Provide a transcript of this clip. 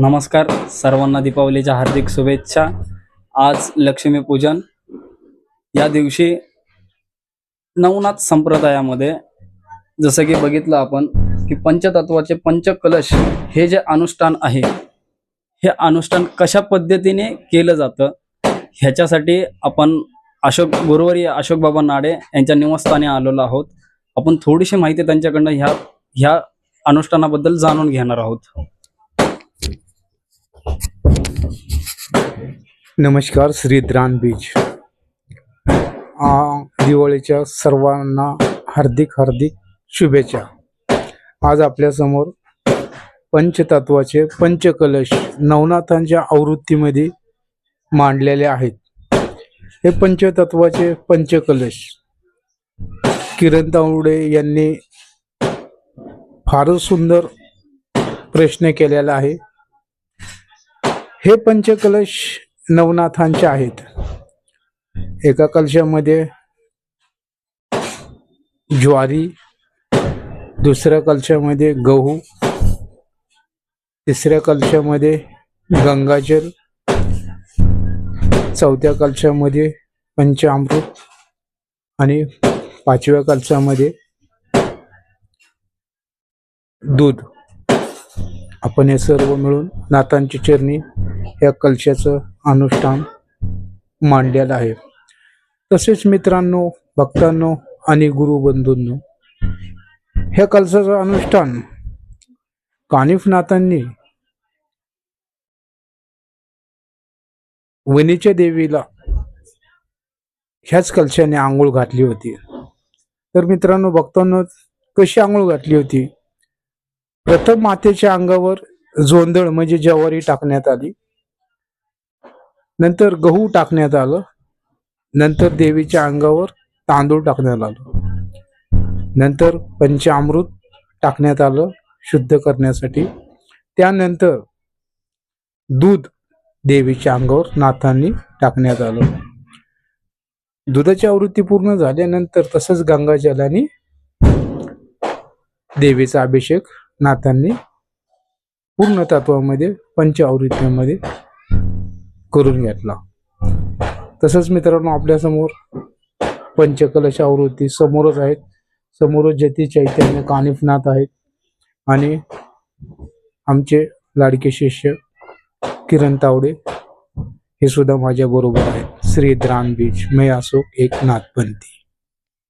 नमस्कार सर्वांना दीपावलीच्या हार्दिक शुभेच्छा. आज लक्ष्मीपूजन या दिवशी नवनाथ संप्रदायामध्ये जसं की बघितलं आपण की पंचतत्वाचे पंचकलश हे जे अनुष्ठान आहे हे अनुष्ठान कशा पद्धतीने केलं जातं ह्याच्यासाठी आपण अशोक गुरुवारी अशोक बाबा नाडे यांच्या निवासस्थानी आलेलो आहोत. आपण थोडीशी माहिती त्यांच्याकडनं ह्या ह्या अनुष्ठानाबद्दल जाणून घेणार आहोत. नमस्कार श्री द्रान बीच दिवाळीच्या सर्वांना हार्दिक हार्दिक शुभेच्छा. आज आपल्यासमोर पंचतत्वाचे पंचकलश नवनाथांच्या आवृत्तीमध्ये मांडलेले आहेत. हे पंचतत्वाचे पंचकलश किरण तावडे यांनी फारच सुंदर प्रश्न केलेला आहे. हे पंचकलश नवनाथांचे आहेत. एका कलशामध्ये ज्वारी दुसऱ्या कलशामध्ये गहू तिसऱ्या कलशामध्ये गंगाजल चौथ्या कलशामध्ये पंचामृत आणि पाचव्या कलशामध्ये दूध. आपण हे सर्व मिळून नाथांची चरणी या कलशाचं अनुष्ठान मांडलेलं आहे. तसेच मित्रांनो भक्तांनो आणि गुरुबंधूंनो ह्या कलशाचं अनुष्ठान कानिफनाथांनी वनीच्या देवीला ह्याच कलशाने आंघोळ घातली होती. तर मित्रांनो भक्तांनो कशी आंघोळ घातली होती? प्रथम मातेच्या अंगावर जोंधळ म्हणजे जवारी टाकण्यात आली. नंतर गहू टाकण्यात आलं. नंतर देवीच्या अंगावर तांदूळ टाकण्यात आलं. नंतर पंचामृत टाकण्यात आलं शुद्ध करण्यासाठी. त्यानंतर दूध देवीच्या अंगावर नाथांनी टाकण्यात आलं. दुधाची आवृत्ती पूर्ण झाल्यानंतर तसंच गंगाजलाने देवीचा अभिषेक नाथांनी पूर्ण तत्वामध्ये पंच आवृत्तीमध्ये करून घेतला. तसंच मित्रांनो आपल्यासमोर पंचकलश आवृत्ती समोरच आहेत. समोरच जती चैतन्य कानिफनाथ आहेत. आणि आमचे लाडके शिष्य किरण तावडे हे सुद्धा माझ्याबरोबर आहेत. श्री द्रान बीच मे असो एक नाथपंथी.